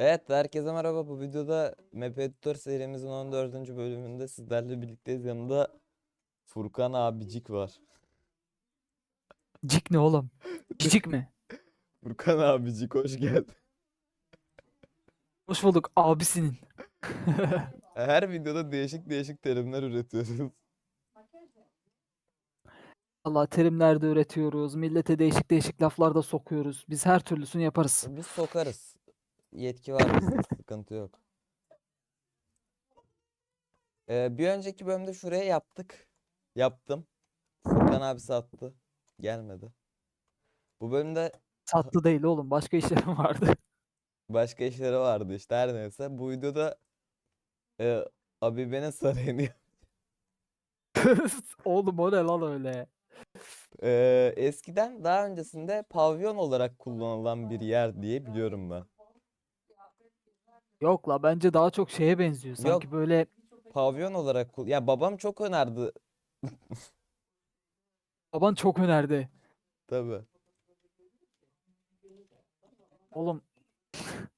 Evet, herkese merhaba. Bu videoda Map Editor serimizin 14. bölümünde sizlerle birlikteyiz. Yanımda Furkan abicik var. Cik ne oğlum? Cicik mi? Furkan abicik hoş geldin. Hoş bulduk abisinin. Her videoda değişik değişik terimler üretiyoruz. Allah terimler de üretiyoruz. Millete değişik değişik laflar da sokuyoruz. Biz her türlüsünü yaparız. Biz sokarız. Yetki var bizde, sıkıntı yok. Ee, bir önceki bölümde şuraya yaptık. Yaptım. Furkan abi sattı. Gelmedi. Bu bölümde Tatlı değil oğlum. Başka işlerim vardı. başka işleri vardı işte her neyse. Bu videoda e, Abibe'nin sarayını oğlum o ne lan öyle? Ee, eskiden daha öncesinde pavyon olarak kullanılan bir yer diye biliyorum ben. Yok la bence daha çok şeye benziyor. Sanki Yok. böyle Pavyon olarak kul- ya babam çok önerdi baban çok önerdi. tabii. Oğlum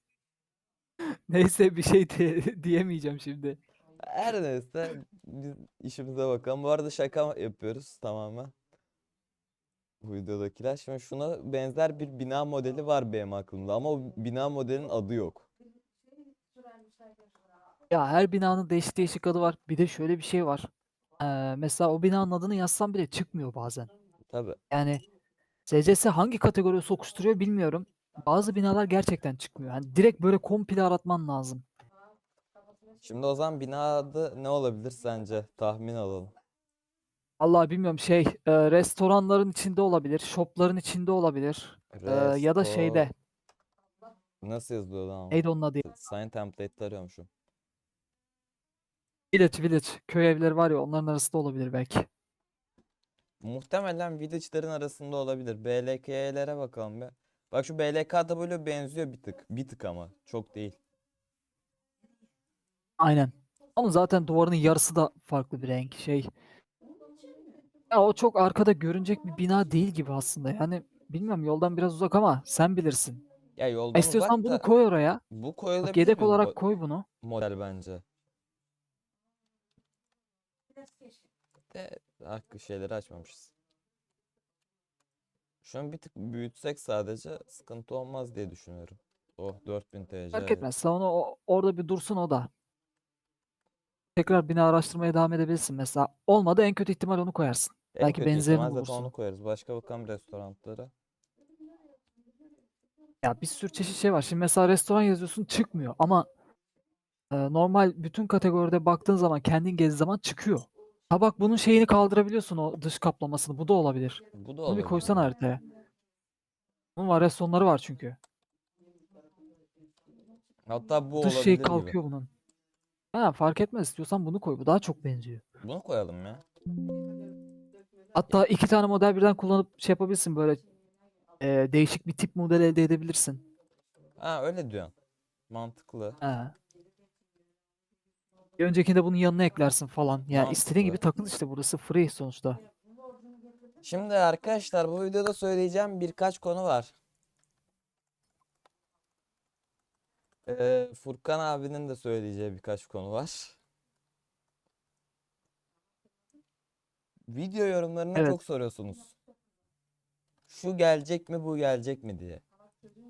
Neyse bir şey de- diyemeyeceğim şimdi. Her neyse biz işimize bakalım. Bu arada şaka yapıyoruz tamamen. Bu videodakiler. Şimdi şuna benzer bir bina modeli var benim aklımda ama o bina modelinin adı yok. Ya her binanın değişik değişik adı var. Bir de şöyle bir şey var. Ee, mesela o binanın adını yazsam bile çıkmıyor bazen. Tabii. Yani SCS hangi kategoriye sokuşturuyor bilmiyorum. Bazı binalar gerçekten çıkmıyor. Yani direkt böyle komple aratman lazım. Şimdi o zaman bina adı ne olabilir sence? Tahmin alalım. Allah bilmiyorum şey e, restoranların içinde olabilir, shopların içinde olabilir. E, ya da şeyde Resto- Nasıl yazılıyor lan? o? neydi onun adı? ya? Sign template arıyormuşum. Village Village köy evleri var ya onların arasında olabilir belki. Muhtemelen village'ların arasında olabilir. BLK'lere bakalım be. Bak şu BLK böyle benziyor bir tık. Bir tık ama. Çok değil. Aynen. Ama zaten duvarının yarısı da farklı bir renk şey. Ya o çok arkada görünecek bir bina değil gibi aslında. Yani bilmiyorum yoldan biraz uzak ama sen bilirsin. Ya yoldan İstiyorsan uzak bunu da koy oraya. bu Bak koyulabilir yedek bir olarak koy bunu. model bence. De hakkı şeyleri açmamışız. Şunu bir tık büyütsek sadece sıkıntı olmaz diye düşünüyorum. Oh 4000 TC. Fark etmez. Sen onu o- orada bir dursun o da. Tekrar bina araştırmaya devam edebilirsin. Mesela olmadı en kötü ihtimal onu koyarsın. En belki kötü benzerini ihtimal zaten bulursun. onu koyarız. Başka bakalım restoranlara. Ya bir sürü çeşit şey var. Şimdi mesela restoran yazıyorsun çıkmıyor ama e, normal bütün kategoride baktığın zaman kendin gezdiğin zaman çıkıyor. Ha bak bunun şeyini kaldırabiliyorsun o dış kaplamasını. Bu da olabilir. Bu da Bunu bir olabilir. koysan haritaya. Bunun varyasyonları var çünkü. Hatta bu Dış olabilir şey gibi. kalkıyor bunun. Ha fark etmez istiyorsan bunu koy. Bu daha çok benziyor. Bunu koyalım ya. Hatta iki tane model birden kullanıp şey yapabilirsin böyle e, değişik bir tip model elde edebilirsin. Ha öyle diyorsun. Mantıklı. Ha. Bir öncekinde bunun yanına eklersin falan. Yani istediğin gibi Mantıklı. takıl işte burası free sonuçta. Şimdi arkadaşlar bu videoda söyleyeceğim birkaç konu var. Ee, Furkan abinin de söyleyeceği birkaç konu var. Video yorumlarına Evet. çok soruyorsunuz. Şu gelecek mi bu gelecek mi diye.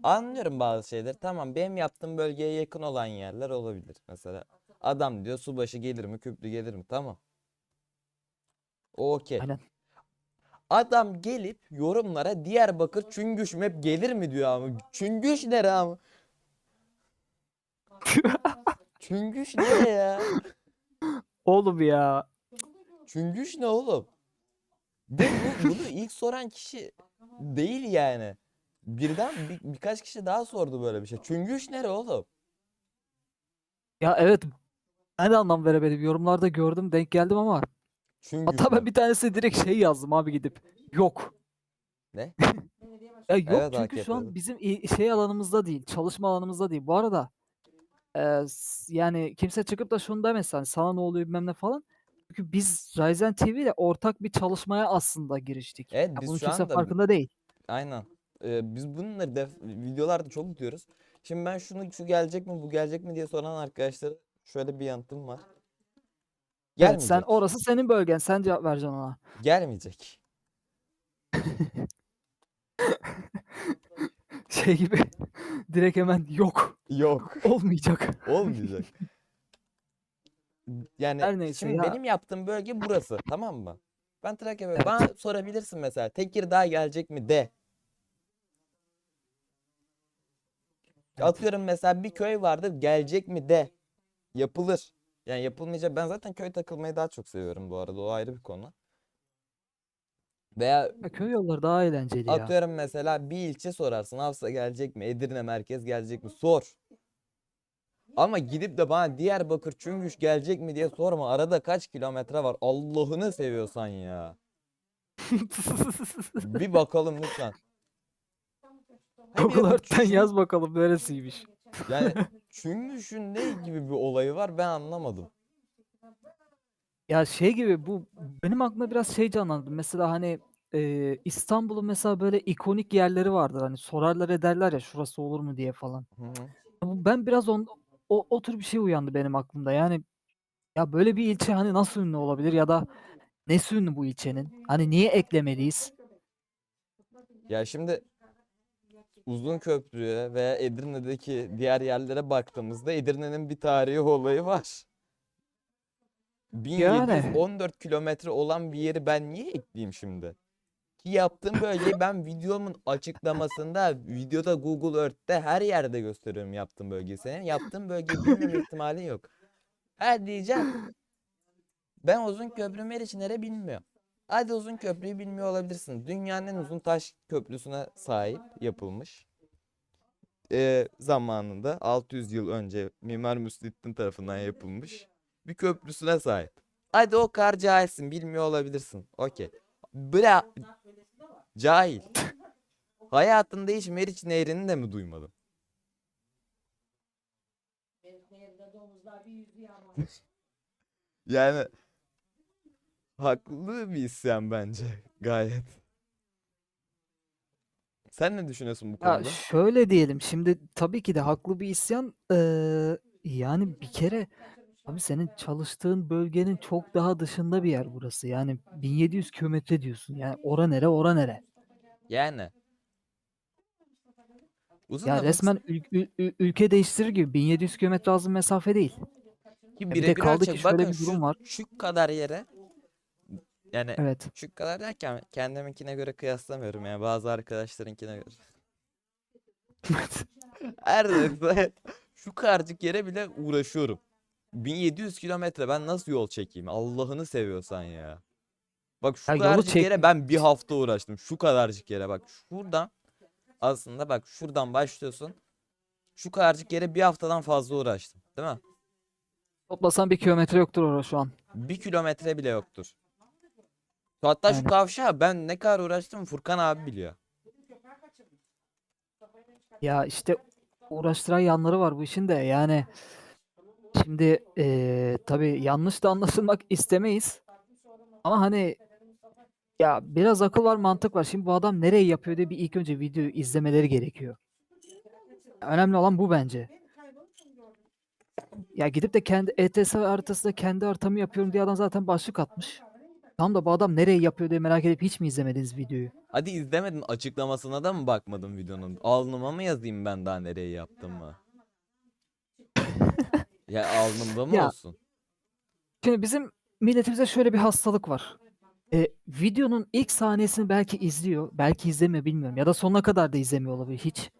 Anlıyorum bazı şeyleri. Tamam benim yaptığım bölgeye yakın olan yerler olabilir. Mesela adam diyor subaşı gelir mi küplü gelir mi tamam. Okey. Aynen. Adam gelip yorumlara Diyarbakır Çüngüş map gelir mi diyor ama. Çüngüş nere ama? Çüngüş nere ya? Oğlum ya. Çüngüş ne oğlum? Ve bu, bunu ilk soran kişi değil yani. Birden bir- birkaç kişi daha sordu böyle bir şey. Çüngüş nere oğlum? Ya evet. Ben de anlam veremedim. Yorumlarda gördüm denk geldim ama. Çüngüş Hatta ben bir tanesi direkt şey yazdım abi gidip. Yok. Ne? Ya yok Evet, çünkü şu an bizim i- şey alanımızda değil. Çalışma alanımızda değil. Bu arada e, s- yani kimse çıkıp da şunu demesin hani sana ne oluyor bilmem ne falan. Çünkü biz Ryzen TV ile ortak bir çalışmaya aslında giriştik. Evet Ya biz bunun şu kimse anda farkında değil. aynen. Ee, biz bunları def- videolarda çok diyoruz. Şimdi ben şunu şu gelecek mi bu gelecek mi diye soran arkadaşlara şöyle bir yanıtım var. Evet, Gelmeyecek. sen orası senin bölgen. Sen cevap vereceksin ona. Gelmeyecek. Şey gibi direkt hemen yok. Yok. Olmayacak. Olmayacak. Yani Her neyse şimdi ya. benim yaptığım bölge burası tamam mı? Ben Trakya bölge- Bana sorabilirsin mesela Tekirdağ gelecek mi de. Atıyorum mesela bir köy vardır gelecek mi de. Yapılır. Yani yapılmayacak. Ben zaten köy takılmayı daha çok seviyorum bu arada. O ayrı bir konu. Veya Ya köy yolları daha eğlenceli ya. atıyorum mesela bir ilçe sorarsın. Hafsa gelecek mi? Edirne merkez gelecek mi? Sor. Ama gidip de bana Diyarbakır Çüngüş gelecek mi diye sorma. Arada kaç kilometre var? Allah'ını seviyorsan ya. Bir bakalım lütfen. Hem Google Earth'ten yaz bakalım neresiymiş. Yani Çüngüş'ün ne gibi bir olayı var ben anlamadım. Ya şey gibi bu benim aklımda biraz şey canlandı. Mesela hani e, İstanbul'un mesela böyle ikonik yerleri vardır. Hani sorarlar ederler ya şurası olur mu diye falan. Hı hı. Bu- Ben biraz on, o, o tür bir şey uyandı benim aklımda. Yani ya böyle bir ilçe hani nasıl ünlü olabilir ya da nesi ünlü bu ilçenin? Hani niye eklemeliyiz? Ya şimdi Uzun Köprü'ye veya Edirne'deki diğer yerlere baktığımızda Edirne'nin bir tarihi olayı var. 1714 kilometre olan bir yeri ben niye ekleyeyim şimdi? Ki yaptığım bölgeyi ben videomun açıklamasında, videoda Google Earth'te her yerde gösteriyorum yaptığım bölgeyi. Senin yaptığın bölgeyi bilmeme ihtimalin yok. Ha diyeceğim. Ben uzun köprü Meriç nere bilmiyorum. Hadi uzun köprüyü bilmiyor olabilirsin. Dünyanın en uzun taş köprüsüne sahip yapılmış. Ee, zamanında 600 yıl önce Mimar Müsliddin tarafından yapılmış bir köprüsüne sahip. Hadi o kar cahilsin bilmiyor olabilirsin. Okey. Bıra cahil. Hayatında hiç Meriç Nehri'ni de mi duymadın? Yani haklı bir isyan bence gayet. Sen ne düşünüyorsun bu Ya konuda? şöyle diyelim. Şimdi tabii ki de haklı bir isyan. Eee, yani bir kere abi senin çalıştığın bölgenin çok daha dışında bir yer burası. Yani 1700 kilometre diyorsun. Yani ora nere ora nere. Yani. Uzun Ya lafın resmen ül- ül- ül- ülke değiştirir gibi 1700 kilometre az bir mesafe değil. ki bir de birebir kaldı ki ölçek. şöyle Bakın bir durum şu, var. şu kadar yere yani Evet. şu kadar derken kendiminkine göre kıyaslamıyorum yani bazı arkadaşlarınkine göre. Her neyse şu kadarcık yere bile uğraşıyorum. 1700 kilometre ben nasıl yol çekeyim? Allah'ını seviyorsan ya. Bak şu Ya yolu kadarcık çek- yere ben bir hafta uğraştım. Şu kadarcık yere bak şuradan aslında bak şuradan başlıyorsun. Şu kadarcık yere bir haftadan fazla uğraştım. Değil mi? Toplasan bir kilometre yoktur orası şu an. Bir kilometre bile yoktur. Hatta şu kavşağı ben ne kadar uğraştım Furkan abi biliyor. Ya işte uğraştıran yanları var bu işin de yani şimdi eee tabii yanlış da anlaşılmak istemeyiz ama hani ya biraz akıl var mantık var. Şimdi bu adam nereye yapıyor diye bir ilk önce videoyu izlemeleri gerekiyor. Önemli olan bu bence. Ya gidip de kendi ETS haritasında kendi haritamı yapıyorum diye adam zaten başlık atmış. Tam da bu adam nereye yapıyor diye merak edip hiç mi izlemediniz videoyu? Hadi izlemedin açıklamasına da mı bakmadın videonun? Alnıma mı yazayım ben daha nereye yaptım mı? ya alnımda mı Ya. olsun? Şimdi bizim milletimizde şöyle bir hastalık var. E, videonun ilk saniyesini belki izliyor, belki izlemiyor bilmiyorum. Ya da sonuna kadar da izlemiyor olabilir hiç.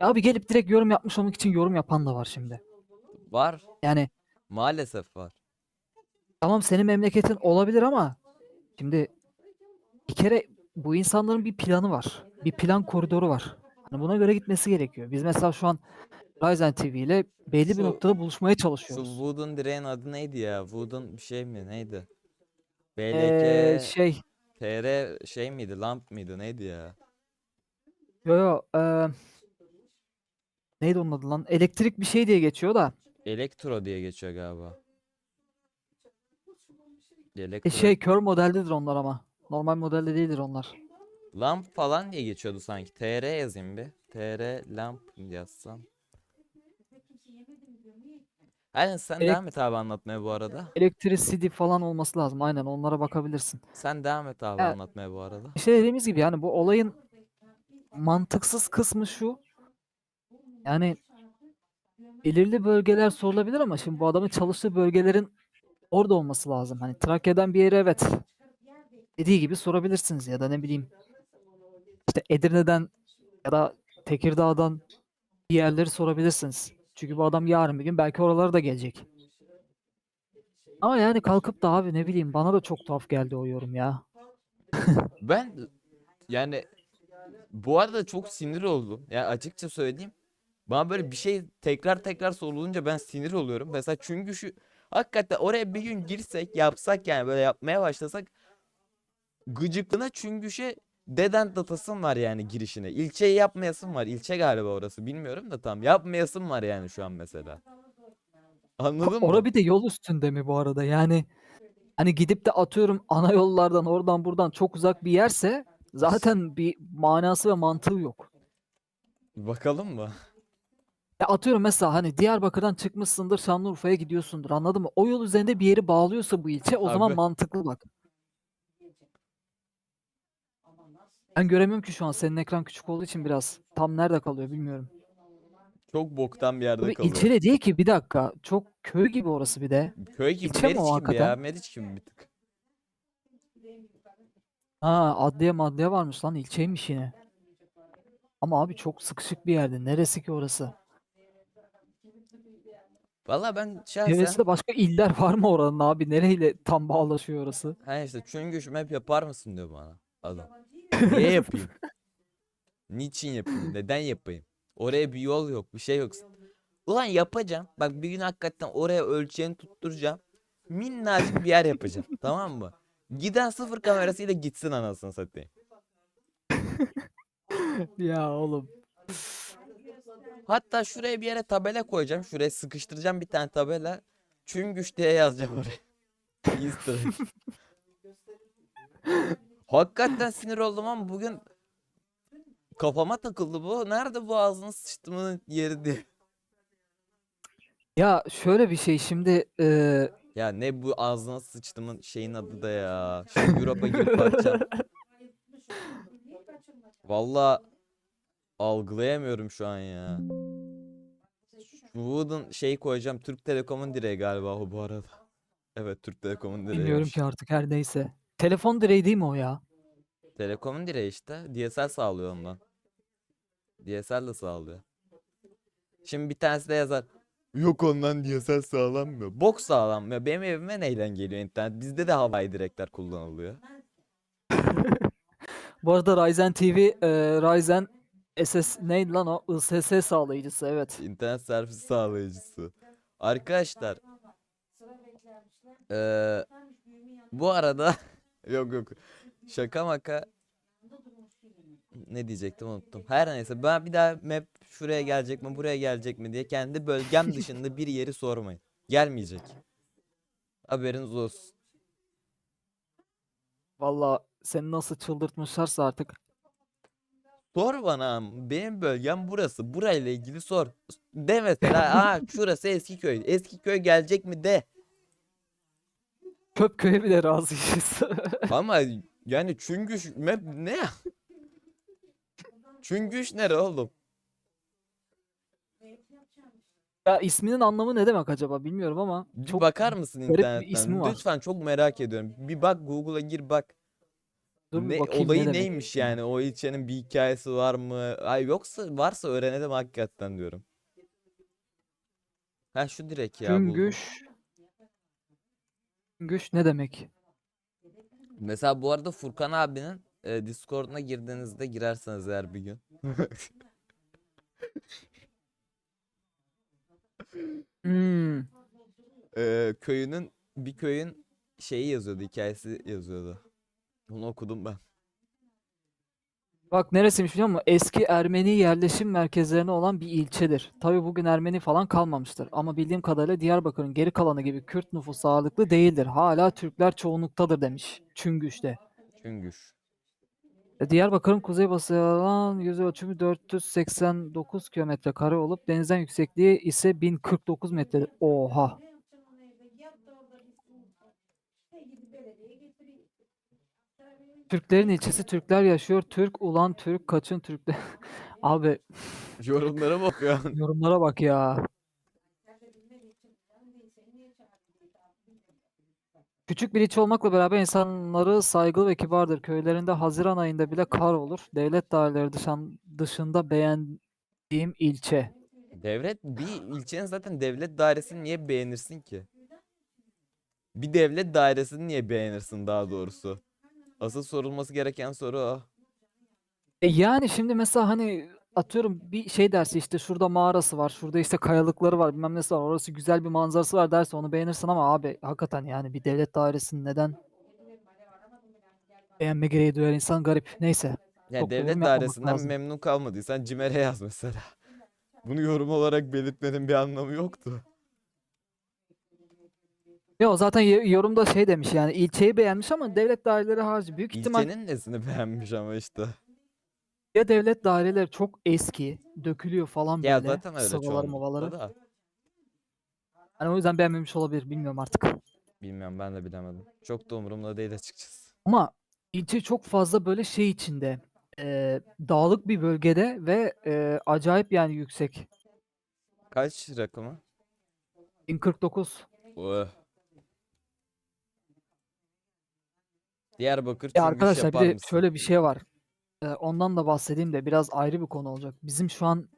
Ya Abi gelip direkt yorum yapmış olmak için yorum yapan da var şimdi. Var. Yani Maalesef var. Tamam senin memleketin olabilir ama şimdi bir kere bu insanların bir planı var. Bir plan koridoru var. Hani buna göre gitmesi gerekiyor. Biz mesela şu an Ryzen TV ile belli bir noktada buluşmaya Şu çalışıyoruz. Wood'un direğin adı neydi ya? Wood'un bir şey mi? Neydi? Ee, BLK şey TR şey miydi? Lamp mıydı? Neydi ya? Yo yo. eee, neydi onun adı lan? Elektrik bir şey diye geçiyor da. Elektro diye geçiyor galiba. E Elektro. şey kör modeldedir onlar ama. Normal modelde değildir onlar. Lamp falan diye geçiyordu sanki. TR yazayım bir. TR lamp yazsam. Aynen sen Elek- devam et abi anlatmaya bu arada. Electricity falan olması lazım. Aynen onlara bakabilirsin. Sen devam et abi Ya- anlatmaya bu arada. İşte dediğimiz gibi yani bu olayın mantıksız kısmı şu. Yani belirli bölgeler sorulabilir ama şimdi bu adamın çalıştığı bölgelerin orada olması lazım. Hani Trakya'dan bir yere evet dediği gibi sorabilirsiniz ya da ne bileyim işte Edirne'den ya da Tekirdağ'dan bir yerleri sorabilirsiniz. Çünkü bu adam yarın bir gün belki oralara da gelecek. Ama yani kalkıp da abi ne bileyim bana da çok tuhaf geldi o yorum ya. Ben yani bu arada çok sinir oldum. Ya açıkça söyleyeyim. Bana böyle bir şey tekrar tekrar sorulunca ben sinir oluyorum. Mesela çünkü şu hakikaten oraya bir gün girsek yapsak yani böyle yapmaya başlasak gıcıklığına çüngüşe deden datasım var yani girişine. İlçeyi yapmayasım var. İlçe galiba orası bilmiyorum da tam. Yapmayasım var yani şu an mesela. Anladın mı? Ora bir de yol üstünde mi bu arada? Yani hani gidip de atıyorum ana yollardan oradan buradan çok uzak bir yerse zaten bir manası ve mantığı yok. Bakalım mı? Ya atıyorum mesela hani Diyarbakır'dan çıkmışsındır Şanlıurfa'ya gidiyorsundur anladın mı? O yol üzerinde bir yeri bağlıyorsa bu ilçe o zaman mantıklı bak. Ben göremiyorum ki şu an senin ekran küçük olduğu için biraz tam nerede kalıyor bilmiyorum. Çok boktan bir yerde Tabii kalıyor. ilçe de değil ki bir dakika. Çok köy gibi orası bir de. Köy gibi İlçe mi Meriç o gibi ya. hakikaten? Meriç gibi bir tık. Ha adliye madliye varmış lan ilçeymiş yine. Ama abi çok sıkışık bir yerde. Neresi ki orası? Valla ben şahsen Çevresinde başka iller var mı oranın abi? Nereyle tam bağlaşıyor orası? ha işte çünkü map yapar mısın diyor bana adam. Niye yapayım? Niçin yapayım? Neden yapayım? Oraya bir yol yok, bir şey yok. Ulan yapacağım. Bak bir gün hakikaten oraya ölçeğini tutturacağım. Minnacık bir yer yapacağım. tamam mı? Giden sıfır kamerasıyla gitsin anasını satayım. Ya oğlum. Hatta şuraya bir yere tabela koyacağım. Şuraya sıkıştıracağım bir tane tabela. Çüngüş diye yazacağım oraya. Easter. Hakikaten sinir oldum ama bugün kafama takıldı bu. Nerede bu ağzını sıçtımın yeri diye. Ya şöyle bir şey şimdi eee, Ya ne bu ağzına sıçtımın şeyin adı da ya. Şimdi Europa girip bakacağım. Valla algılayamıyorum şu an ya. Wood'un şey koyacağım. Türk Telekom'un direği galiba o bu arada. Evet Türk Telekom'un bilmiyorum direğiymiş. ki artık her neyse. Telefon direği değil mi o ya? Telekom'un direği işte. DSL sağlıyor ondan. DSL de sağlıyor. Şimdi bir tanesi de yazar. Yok ondan DSL sağlanmıyor. Bok sağlanmıyor. Benim evime neyle geliyor internet? Bizde de havai direkler kullanılıyor. Bu arada Ryzen TV eee, Ryzen SS neydi lan o? ISS sağlayıcısı evet. İnternet servisi sağlayıcısı. Arkadaşlar. eee, bu arada yok yok. Şaka maka. Ne diyecektim unuttum. Her neyse ben bir daha map şuraya gelecek mi buraya gelecek mi diye kendi bölgem dışında bir yeri sormayın. Gelmeyecek. Haberiniz olsun. Valla seni nasıl çıldırtmışlarsa artık. Sor bana benim bölgem burası. Burayla ilgili sor. De mesela aa şurası Eskiköy. Eskiköy gelecek mi de. Köpköy'e bile razıyız. Ama yani çüngüş map ne ya? Çüngüş nere oğlum? ya isminin anlamı ne demek acaba bilmiyorum ama Bir çok bakar mısın garip bir internetten? ismi var. Lütfen çok merak ediyorum. Bir bak Google'a gir bak. Dur Ne, bakayım ne olayı demek. neymiş yani? O ilçenin bir hikayesi var mı? Ay yoksa varsa öğrenelim hakikaten diyorum. Ha şu direkt ya buldum. Güngüş ne demek? Mesela bu arada Furkan abinin e, Discord'una girdiğinizde girerseniz eğer bir gün. Hmm. e, köyünün bir köyün şeyi yazıyordu, hikayesi yazıyordu. Onu okudum ben. Bak neresiymiş biliyor musun? Eski Ermeni yerleşim merkezlerine olan bir ilçedir. Tabi bugün Ermeni falan kalmamıştır. Ama bildiğim kadarıyla Diyarbakır'ın geri kalanı gibi Kürt nüfusu ağırlıklı değildir. Hala Türkler çoğunluktadır demiş. Çüngüş'te. Çüngüş. E, Diyarbakır'ın kuzeybatı alan yüz ölçümü 489 kilometre kare olup denizden yüksekliği ise 1049 metredir. Oha. Türklerin ilçesi Türkler yaşıyor. Türk ulan Türk kaçın Türkler. Abi Yorumlara bakıyorsun. yorumlara bak ya. Küçük bir ilçe olmakla beraber insanları saygılı ve kibardır. Köylerinde Haziran ayında bile kar olur. Devlet daireleri dışan, dışında beğendiğim ilçe. Devlet bir ilçenin zaten devlet dairesini niye beğenirsin ki? Bir devlet dairesini niye beğenirsin daha doğrusu? Asıl sorulması gereken soru o. E yani şimdi mesela hani atıyorum bir şey dersi işte şurada mağarası var, şurada işte kayalıkları var, bilmem nesi var, orası güzel bir manzarası var derse onu beğenirsin ama abi hakikaten yani bir devlet dairesini neden beğenme gereği duyar insan garip. Neyse. Yani Çok yorum devlet yapmamak dairesinden lazım. memnun kalmadıysan CİMER'e yaz mesela. Bunu yorum olarak belirtmenin bir anlamı yoktu. Yo zaten y- yorumda şey demiş yani ilçeyi beğenmiş ama devlet daireleri harici büyük ihtimal İlçenin nesini beğenmiş ama işte. ya devlet daireleri çok eski, dökülüyor falan Ya böyle zaten öyle sıvaları mavaları. çoğunlukla da. Hani o yüzden beğenmemiş olabilir bilmiyorum artık. Bilmiyorum ben de bilemedim. Çok da umurumda değil açıkçası. Ama ilçe çok fazla böyle şey içinde e, dağlık bir bölgede ve e, acayip yani yüksek. Kaç rakamı? 1049. Oh. Diyarbakır Ya Çingiş arkadaşlar bir yapar de mısın? şöyle bir şey var. E, ondan da bahsedeyim de biraz ayrı bir konu olacak. Bizim şu an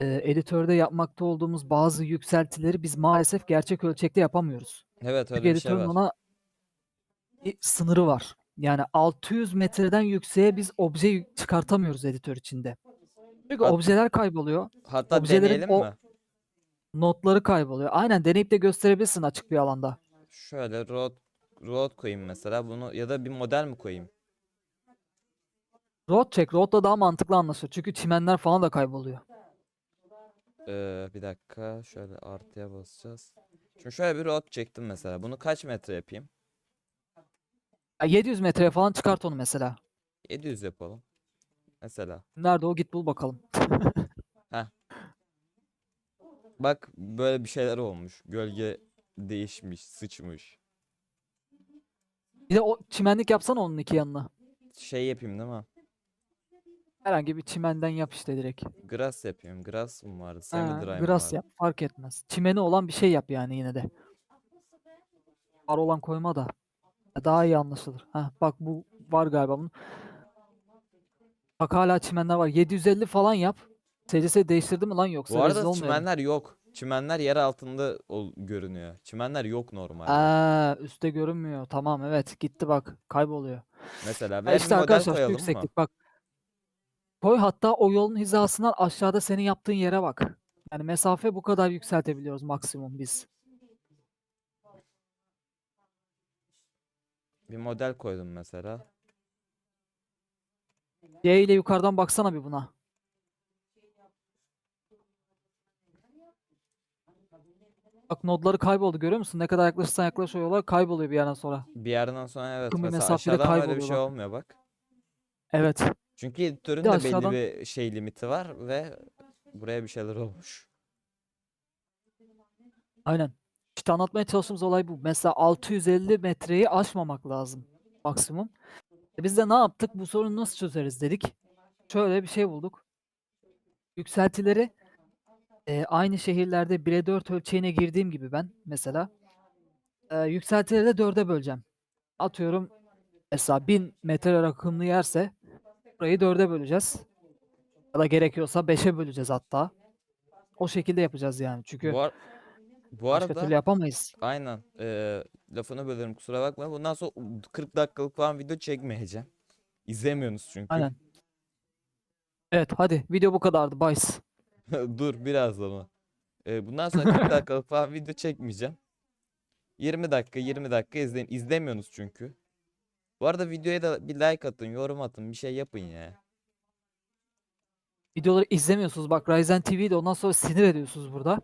e, editörde yapmakta olduğumuz bazı yükseltileri biz maalesef gerçek ölçekte yapamıyoruz. Evet Çünkü öyle bir şey editörün var. ona bir sınırı var. Yani 600 metreden yükseğe biz obje yük- çıkartamıyoruz editör içinde. Çünkü Hat- objeler kayboluyor. Hatta objelerin deneyelim o- mi? Notları kayboluyor. Aynen deneyip de gösterebilirsin açık bir alanda. Şöyle road road koyayım mesela bunu ya da bir model mi koyayım? Road check. Road'la daha mantıklı anlaşılır. Çünkü çimenler falan da kayboluyor. Ee, bir dakika şöyle artıya basacağız. Şimdi şöyle bir road çektim mesela. Bunu kaç metre yapayım? Ya 700 metreye falan çıkart onu mesela. 700 yapalım. Mesela. Nerede o git bul bakalım. Bak böyle bir şeyler olmuş. Gölge değişmiş, sıçmış. Bir de o çimenlik yapsana onun iki yanına. Şey yapayım değil mi? Herhangi bir çimenden yap işte direkt. Grass yapayım. Grass mı vardı? Mı grass vardı? yap. Fark etmez. Çimeni olan bir şey yap yani yine de. Var olan koyma da. Daha iyi anlaşılır. Ha, bak bu var galiba bunun. Bak hala çimenler var. 750 falan yap. SCS değiştirdi mi lan yoksa Bu rezil arada olmayalım. çimenler yok. Çimenler yer altında ol- görünüyor. Çimenler yok normalde. Aa, üstte görünmüyor. Tamam evet gitti bak kayboluyor. Mesela ver bir işte model arkadaşlar şu koyalım mı? yükseklik bak. Koy hatta o yolun hizasından aşağıda senin yaptığın yere bak. Yani mesafe bu kadar yükseltebiliyoruz maksimum biz. Bir model koydum mesela. C ile yukarıdan baksana bir buna. Bak nodları kayboldu görüyor musun? Ne kadar yaklaşırsan yaklaş o yola kayboluyor bir yerden sonra. Bir yerden sonra evet Yakın bir mesela mesafede aşağıdan böyle bir şey bak. olmuyor bak. Evet. Çünkü editörün Bir de de belli aşağıdan- bir şey limiti var ve buraya bir şeyler olmuş. Aynen. İşte anlatmaya çalıştığımız olay bu. Mesela 650 metreyi aşmamak lazım maksimum. E biz de ne yaptık? Bu sorunu nasıl çözeriz dedik. Şöyle bir şey bulduk. Yükseltileri e, aynı şehirlerde 1'e 4 ölçeğine girdiğim gibi ben mesela e, yükseltileri de 4'e böleceğim. Atıyorum mesela 1000 metre rakımlı yerse burayı 4'e böleceğiz. Ya da gerekiyorsa 5'e böleceğiz hatta. O şekilde yapacağız yani. Çünkü Bu, ar- bu başka arada türlü yapamayız. aynen eee, lafını bölüyorum kusura bakma. Bundan sonra 40 dakikalık falan video çekmeyeceğim. İzlemiyorsunuz çünkü. Aynen. Evet hadi video bu kadardı. Bye. Dur biraz ama. Eee, bundan sonra 40 dakikalık falan video çekmeyeceğim. 20 dakika 20 dakika izleyin. İzlemiyorsunuz çünkü. Bu arada videoya da bir like atın, yorum atın, bir şey yapın ya. Videoları izlemiyorsunuz. Bak Ryzen TV'de ondan sonra sinir ediyorsunuz burada.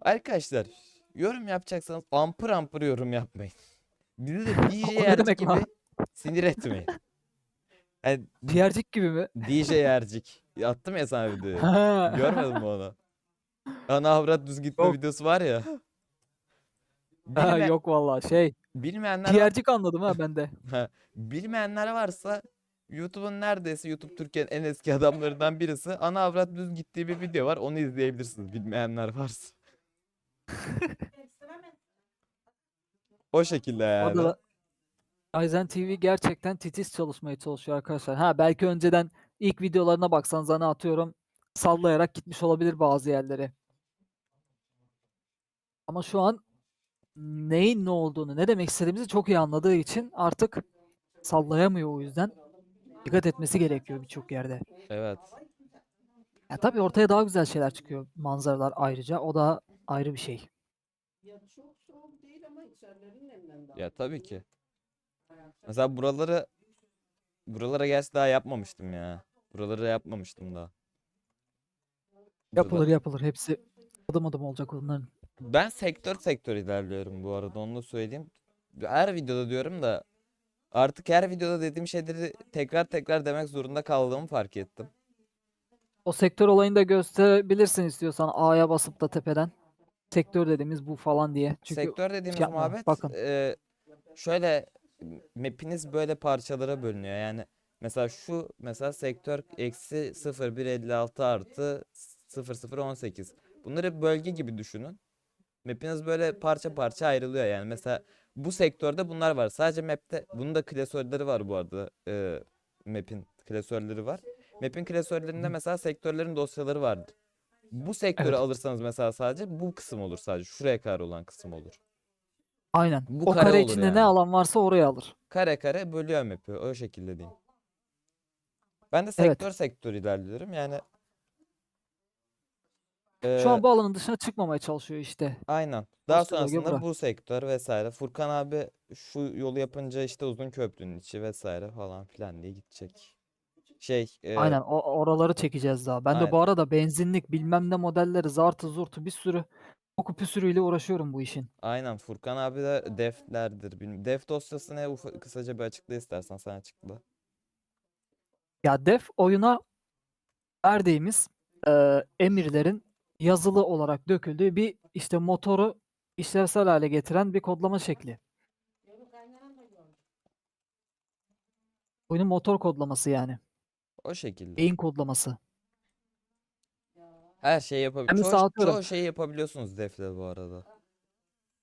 Arkadaşlar yorum yapacaksanız ampır ampır yorum yapmayın. Bizi de O ne BJRT demek gibi lan? Sinir etmeyin. Yani Ciğercik gibi mi? DJ Ercik. Attım ya sana videoyu. Görmedin mi onu? Ana avrat düz gitme Yok. videosu var ya. Ha, Bilme- yok vallahi şey. bilmeyenler Ciğercik anladım ha ben de. Ha, bilmeyenler varsa YouTube'un neredeyse YouTube Türkiye'nin en eski adamlarından birisi. Ana avrat düz gittiği bir video var. Onu izleyebilirsiniz bilmeyenler varsa. O şekilde yani. Orada da Ryzen TV gerçekten titiz çalışmaya çalışıyor arkadaşlar. Ha belki önceden ilk videolarına baksanız hani atıyorum sallayarak gitmiş olabilir bazı yerlere. Ama şu an neyin ne olduğunu, ne demek istediğimizi çok iyi anladığı için artık sallayamıyor o yüzden. Dikkat etmesi gerekiyor birçok yerde. Evet. Ya tabii ortaya daha güzel şeyler çıkıyor. Manzaralar ayrıca. O da ayrı bir şey. Ya çok soğuk değil ama içerileri nemden Ya tabii ki. Mesela buraları buralara gerçi daha yapmamıştım ya. Buraları yapmamıştım daha. Yapılır Burada- yapılır. Hepsi adım adım olacak onların. Ben sektör sektör ilerliyorum bu arada onu da söyleyeyim. Her videoda diyorum da artık her videoda dediğim şeyleri tekrar tekrar demek zorunda kaldığımı fark ettim. O sektör olayını da gösterebilirsin istiyorsan A'ya basıp da tepeden. Sektör dediğimiz bu falan diye. Çünkü Sektör dediğimiz yapma, muhabbet bakın. e, şöyle map'iniz böyle parçalara bölünüyor. Yani mesela şu mesela sektör eksi 0156 artı 0018. Bunları bölge gibi düşünün. Map'iniz böyle parça parça ayrılıyor yani. Mesela bu sektörde bunlar var. Sadece map'te bunun da klasörleri var bu arada. E, map'in klasörleri var. Map'in klasörlerinde mesela sektörlerin dosyaları vardır. Bu sektörü Evet. alırsanız mesela sadece bu kısım olur sadece. Şuraya kadar olan kısım olur. aynen. Bu o kare kare içinde yani. ne alan varsa oraya alır. Kare kare bölüyor map'i. O şekilde diyeyim. Ben de Evet. sektör sektör ilerliyorum. Yani Şu eee, an bu alanın dışına çıkmamaya çalışıyor işte. aynen. Daha Posta bölge sonrasında bura. bu sektör vesaire. Furkan abi şu yolu yapınca işte uzun köprünün içi vesaire falan filan diye gidecek. Şey eee, Aynen o oraları çekeceğiz daha. Ben de aynen. bu arada benzinlik bilmem ne modelleri zartı zurtu bir sürü oku püsürüyle uğraşıyorum bu işin. Aynen Furkan abi de deflerdir. Bilmiyorum. Def dosyası ne? Ufa- kısaca bir açıkla istersen sen açıkla. Ya def oyuna verdiğimiz eee, emirlerin yazılı olarak döküldüğü bir işte motoru işlevsel hale getiren bir kodlama şekli. Oyunun motor kodlaması yani. O şekilde. Beyin kodlaması. Her şeyi yapabiliyorsunuz. Çoğu, atıyorum. çoğu şeyi yapabiliyorsunuz defle bu arada.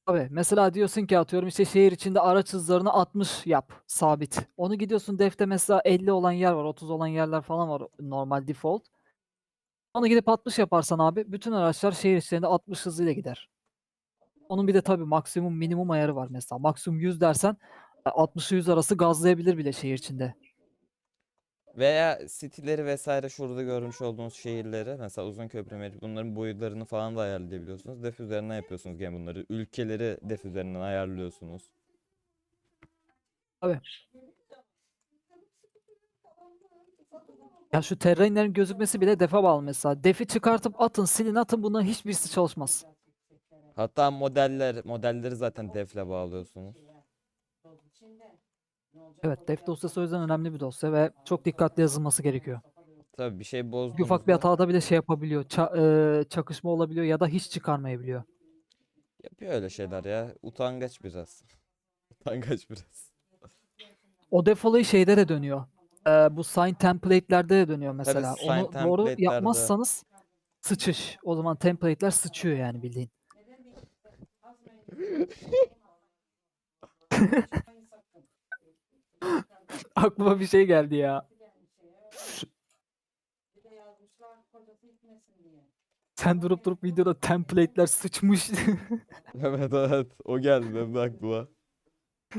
Tabii mesela diyorsun ki atıyorum işte şehir içinde araç hızlarını 60 yap sabit. Onu gidiyorsun defte mesela 50 olan yer var 30 olan yerler falan var normal default. Onu gidip 60 yaparsan abi bütün araçlar şehir içlerinde 60 hızıyla gider. Onun bir de tabii maksimum minimum ayarı var mesela. Maksimum 100 dersen e, 60 100 arası gazlayabilir bile şehir içinde. Veya city'leri vesaire şurada görmüş olduğunuz şehirleri mesela uzun köprü mecbur bunların boyutlarını falan da ayarlayabiliyorsunuz. Def üzerinden yapıyorsunuz gene bunları. Ülkeleri def üzerinden ayarlıyorsunuz. Tabii. Ya şu terrainlerin gözükmesi bile defa bağlı mesela. Defi çıkartıp atın silin atın bunların hiçbirisi çalışmaz. Hatta modeller modelleri zaten defle bağlıyorsunuz. Evet, def dosyası o yüzden önemli bir dosya ve çok dikkatli yazılması gerekiyor. Tabii bir şey Çünkü ufak bir hatada bile şey yapabiliyor, ça- eee, çakışma olabiliyor ya da hiç çıkarmayabiliyor. yapıyor öyle şeyler ya. Utangaç biraz. Utangaç biraz. O def olayı şeyde de dönüyor. Eee, bu sign template'lerde de dönüyor mesela. sign Onu doğru template'lerde- yapmazsanız sıçış. O zaman template'ler sıçıyor yani bildiğin. Aklıma bir şey geldi ya. Sen durup durup videoda template'ler sıçmış. Evet evet o geldi benim de aklıma.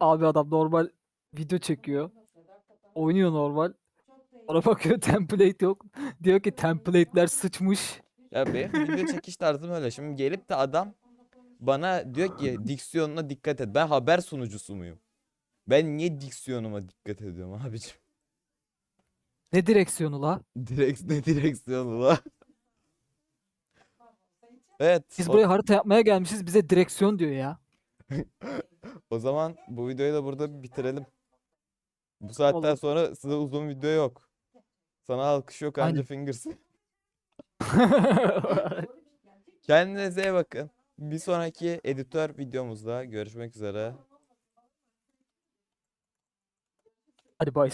Abi adam normal video çekiyor. Oynuyor normal. Ona bakıyor template yok. Diyor ki template'ler sıçmış. Ya benim video çekiş tarzım öyle. Şimdi gelip de adam bana diyor ki diksiyonuna dikkat et. Ben haber sunucusu muyum? Ben niye diksiyonuma dikkat ediyorum abicim? Ne direksiyonu la? Direkt ne direksiyonu la? Evet. Biz o- buraya harita yapmaya gelmişiz bize direksiyon diyor ya. O zaman bu videoyu da burada bitirelim. Bu saatten Olur. sonra size uzun video yok. Sana alkış yok anca Aynen. fingers. Kendinize iyi bakın. Bir sonraki editör videomuzda görüşmek üzere. Hadi bay.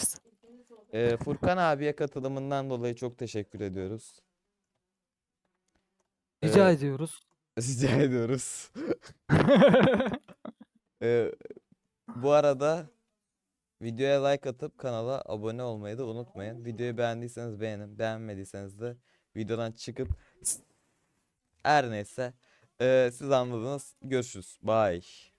Ee, Furkan abiye katılımından dolayı çok teşekkür ediyoruz. Rica Ee, ediyoruz. Rica ediyoruz. Ee, bu arada videoya like atıp kanala abone olmayı da unutmayın. Videoyu beğendiyseniz beğenin, beğenmediyseniz de videodan çıkıp her neyse ee, siz anladınız. Görüşürüz. Bye.